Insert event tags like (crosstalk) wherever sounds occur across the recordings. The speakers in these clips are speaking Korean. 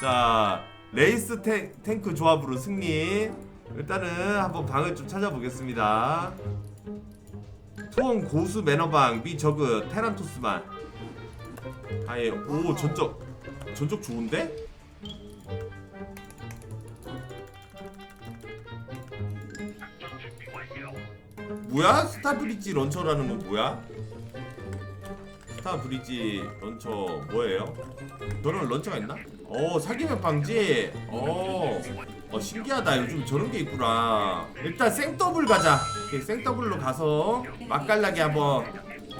자 레이스 탱, 탱크 조합으로 승리. 일단은 한번 방을 좀 찾아보겠습니다. 투원 고수 매너방 미 저그 테란토스만. 아예 오 전적. 전적 좋은데? 뭐야? 스타브리지 런처라는 건 뭐야? 스타브리지 런처 뭐예요? 저런 런처가 있나? 어 사기면 방지 어, 어 신기하다 요즘 저런 게 있구나 일단 생더블 가자 생더블로 가서 맛깔나게 한번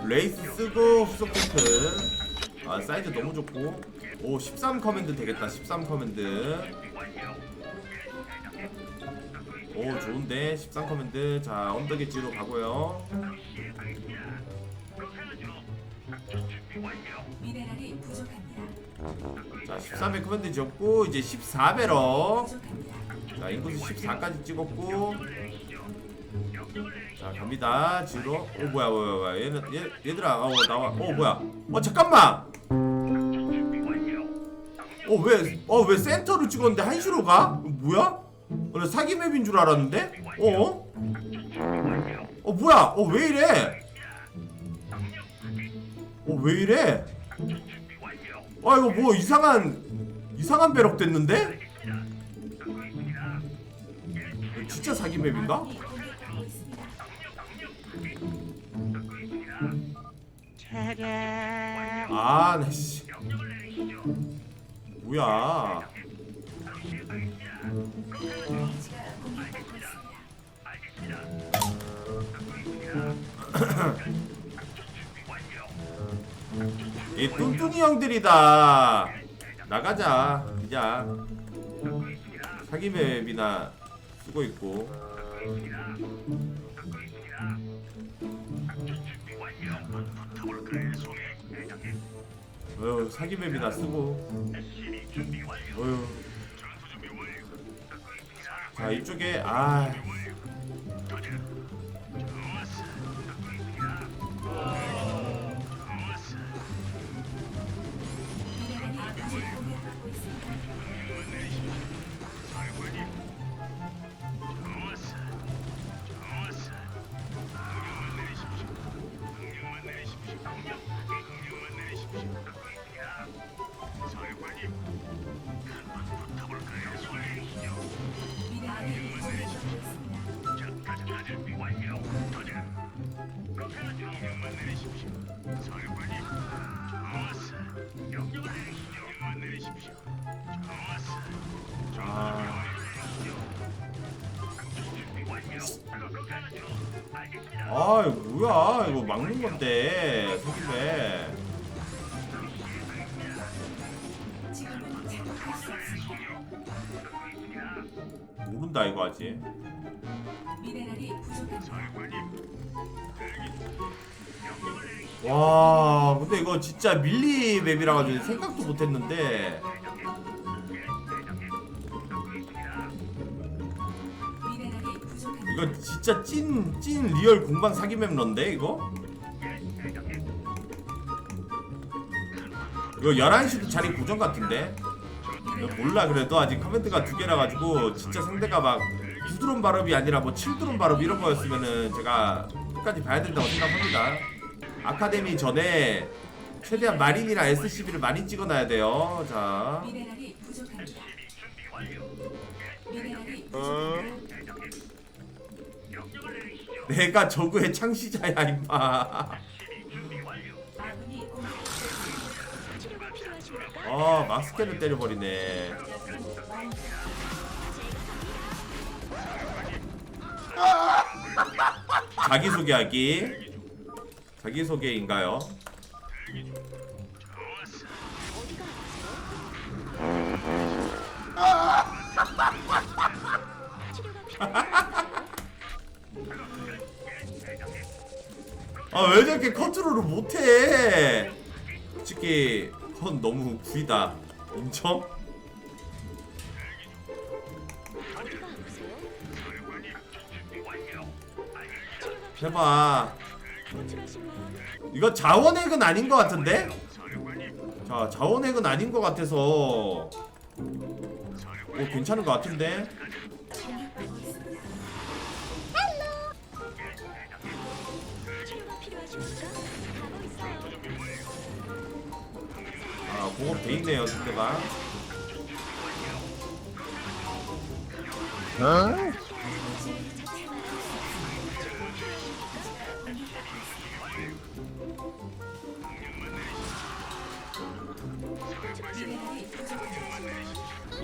레이스 쓰고 후속 탱크 아 사이즈 너무 좋고 오 13 커맨드 되겠다 13 커맨드 오 좋은데? 13 커맨드. 자 언덕 엣지로 가고요. 미네랄이 부족합니다. 자 13배 커맨드 지었고 이제 14배로 부족합니다. 자 인구수 14까지 찍었고. 자 갑니다. 지로. 오 뭐야 뭐야 뭐야. 얘는 얘, 얘들아 어 나와. 어 뭐야. 어 잠깐만! 어왜어왜 센터로 찍었는데 한시로 가? 뭐야? 어, 나 사기 맵인 줄 알았는데? 어? 어 뭐야 어 왜 이래 어 왜 이래 아 이거 뭐 이상한 이상한 배럭 됐는데? 진짜 사기 맵인가? 아군이 공격하고 있습니다. 아, 나 씨. 뭐야? 이 뚱뚱이 형들이다. 나가자. 이자. 사기 맵이나 쓰고 있고. 어휴, 사기 맵이나 쓰고. 어휴. 자, 이쪽에, 아. 아. 아, 이거 뭐야? 이거 막는 건데. 없습니다. 모른다, 이거 아직. 미네랄이 부족합니다. 와 근데 이거 진짜 밀리 맵이라 가지고 생각도 못했는데. 이거 진짜 찐 찐 리얼 공방 사기 맵런데 이거? 이거 11시도 자리 고정 같은데? 몰라 그래도 아직 커멘트가 두 개라 가지고 진짜 상대가 막 9드론 발업이 아니라 뭐 7드론 발업 이런 거였으면은 제가 끝까지 봐야 된다고 생각합니다 아카데미 전에 최대한 마린이랑 SCB를 많이 찍어놔야 돼요 자 미네랄이 부족합니다. 미네랄이 부족합니다. 내가 저그의 창시자야 임마 아군이 공격받고 있습니다. 아 막스캔을 때려버리네 자기소개하기 자기소개인가요? (laughs) 아왜 저렇게 컨트롤을 못해 솔직히 그건 너무 구이다 인정? 해봐 이거 자원액은 아닌 것 같은데? 자 자원액은 아닌 것 같아서 오 괜찮은 것 같은데? 아 공업 돼 있네요 상대방 미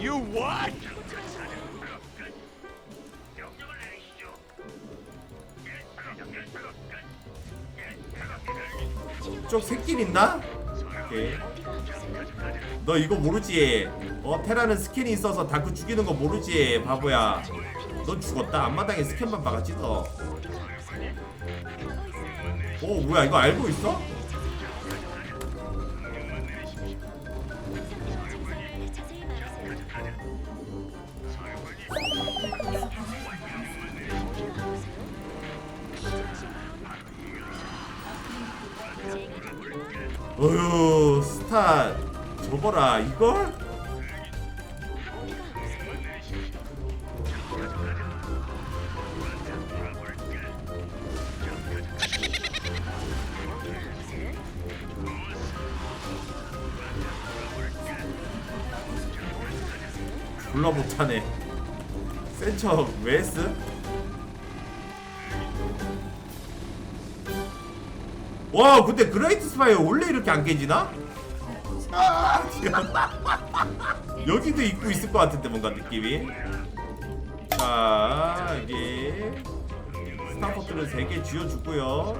You what? 쪽 새끼 있나? 너 이거 모르지? 어 테라는 스캔이 있어서 다크 죽이는 거 모르지 바보야 넌 죽었다 앞마당에 스캔만 박았지 너 오, 뭐야 이거 알고 있어? 말하세요. 어휴 스타 저거라 이걸? 졸라 못하네 센척 왜 했어? 와 근데 그레이트 스파이어 원래 이렇게 안 깨지나? 아, 여기도 입고 있을 것 같은데 뭔가 느낌이 자 이게 스타포트를 3개 쥐어주고요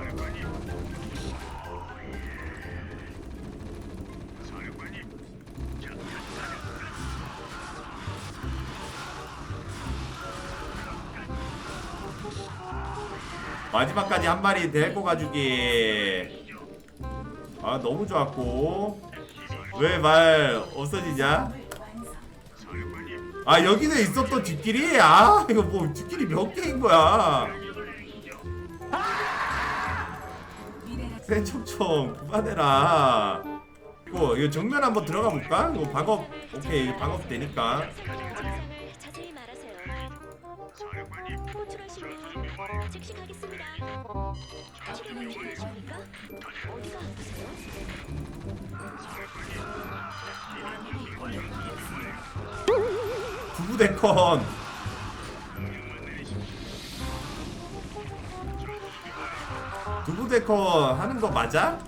마지막까지 한 마리 데리고 가주기. 아 너무 좋았고. 왜 말 없어지냐. 아 여기도 있었던 뒷길이 아 이거 뭐 뒷길이 몇 개인 거야? 미네랄 세총총 그만해라. 이거 이거 정면 한번 들어가 볼까? 이거 방업 오케이 방업 되니까 두부대컨 두부대컨 하는 거 맞아?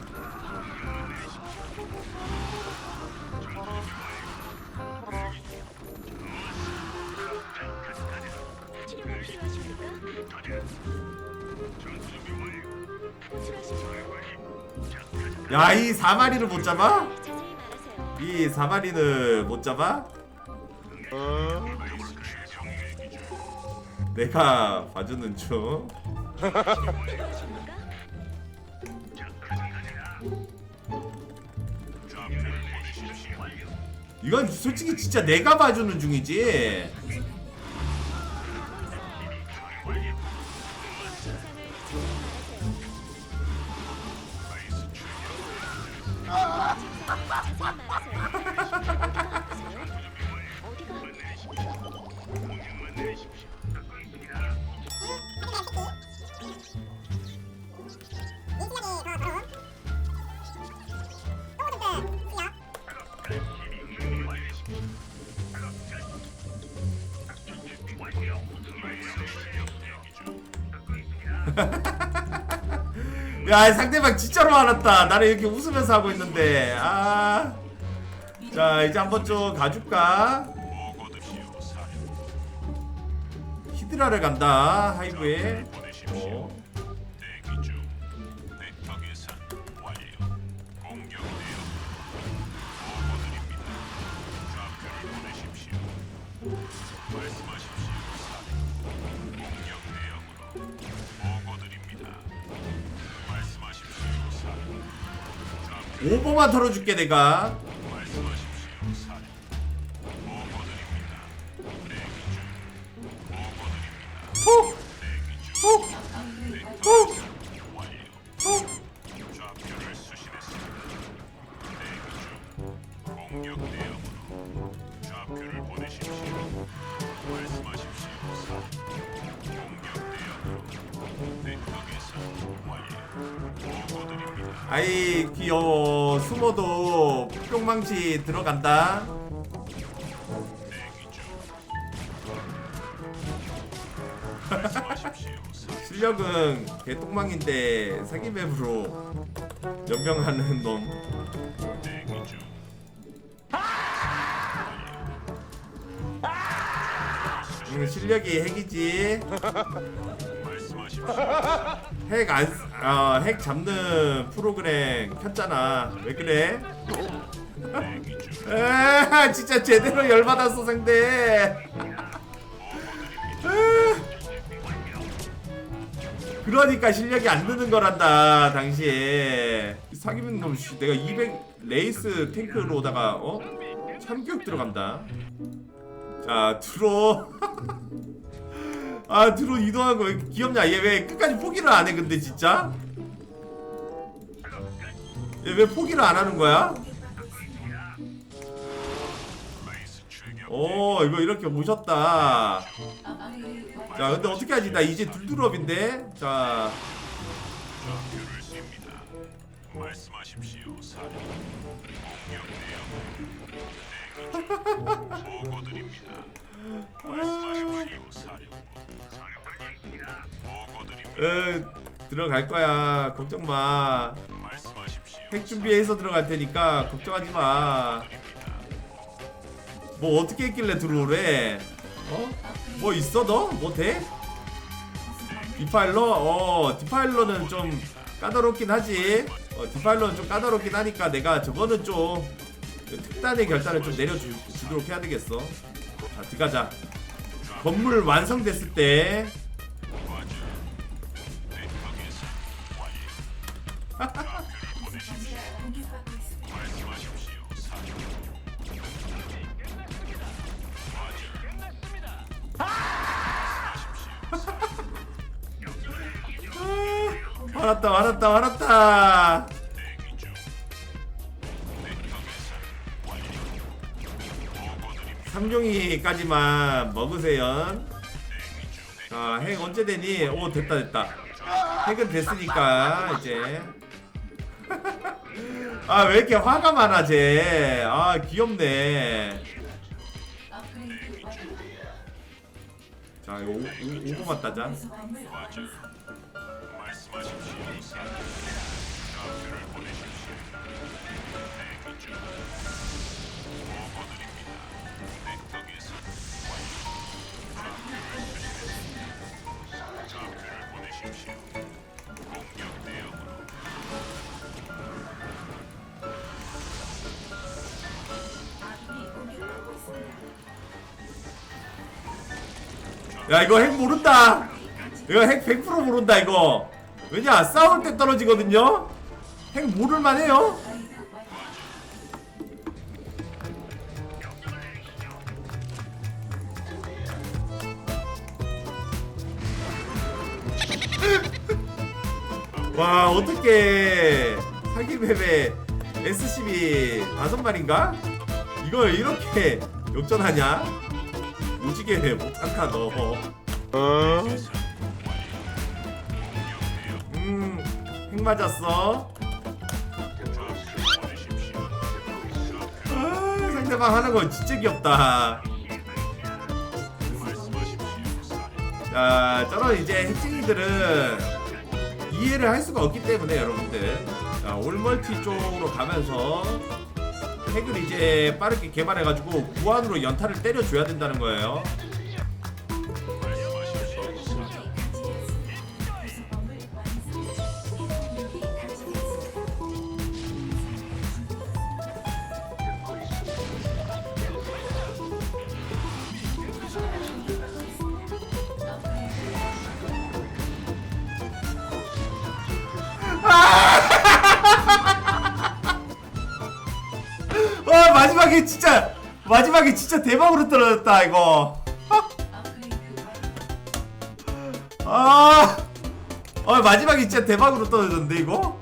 야 이 사마리를 못 잡아? 이 사마리를 못 잡아? 내가 봐주는 중? 이건 솔직히 진짜 내가 봐주는 중이지 야 상대방 진짜로 화났다 나는 이렇게 웃으면서 하고 있는데 아. 자 이제 한번 좀 가줄까 히드라를 간다 하이브에 어. 오버만 털어줄게 내가. 아이 귀여워. 숨어도 뿅망치 들어간다. 실력은 개똥망인데 사기맵으로 연병하는 놈. 음, 실력이 핵이지 핵 안, 어, 핵 잡는 프로그램 켰잖아. 왜 그래? 에, 진짜 제대로 열받았어, 상대. 그러니까 실력이 안 느는 거란다, 당시에. 사기면 놈, 씨, 내가 200 레이스 탱크로다가, 어? 참교육 들어간다. 자, 들어. (laughs) 아 드론 이동한 거왜 이렇게 귀엽냐 얘 왜 끝까지 포기를 안 해 근데 진짜 얘 왜 포기를 안 하는 거야 오 이거 이렇게 오셨다. 자 근데 어떻게 하지 나 이제 둘둘업인데 자 말씀하십시오, 사령. 공격 내용. 보고드립니다. 에, 들어갈 거야 걱정 마핵 말씀하십시오. 준비해서 들어갈 테니까 걱정하지 마 뭐 어떻게 했길래 들어오래 어? 뭐 있어 너? 뭐 돼? 디파일러? 어 디파일러는 좀 까다롭긴 하지 어 디파일러는 좀 까다롭긴 하니까 내가 저거는 좀 특단의 결단을 좀 내려주도록 해야 되겠어 자 들어가자 건물 완성됐을 때 사령. 화났다 화났다 삼종이까지만 먹으세요. 자 핵 언제 되니? 오 됐다 됐다. 핵은 됐으니까 이제. (laughs) 아 왜 이렇게 화가 많아 쟤아 귀엽네. 자 이거 오, 오, 오고만 따자 야 이거 핵 모른다 이거 핵 100% 모른다 이거 왜냐 싸울 때 떨어지거든요 핵 모를만 해요. 와 어떻게 사기뱀에 SCB 다섯 마리인가? 이걸 이렇게 역전하냐? 오지게 못한다 너. 음, 핵 맞았어. 아, 상대방 하는 거 진짜 귀엽다. 자, 저런 이제 핵쟁이들은 이해를 할 수가 없기 때문에 여러분들 자, 올멀티 쪽으로 가면서 핵을 이제 빠르게 개발해가지고 구안으로 연타를 때려줘야 된다는 거예요. 와 마지막에 진짜 마지막에 진짜 대박으로 떨어졌다 이거. 아, 어 마지막에 진짜 대박으로 떨어졌는데 이거?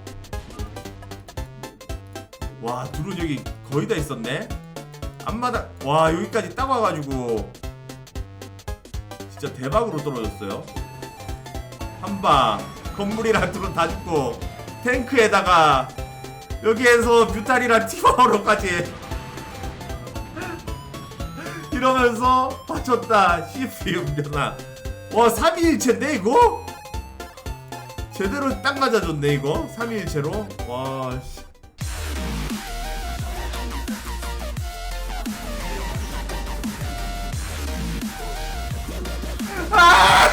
와 드론 여기 거의 다 있었네. 앞마당 와 여기까지 딱 와가지고 진짜 대박으로 떨어졌어요. 한 방 건물이랑 드론 다 죽고 탱크에다가 여기에서 뮤탈이랑 (laughs) 티바오로까지 이러면서 다쳤다 CPU 변화 와 3위일체인데 이거? 제대로 딱 맞아줬네 이거 3위일체로 와 씨. 아!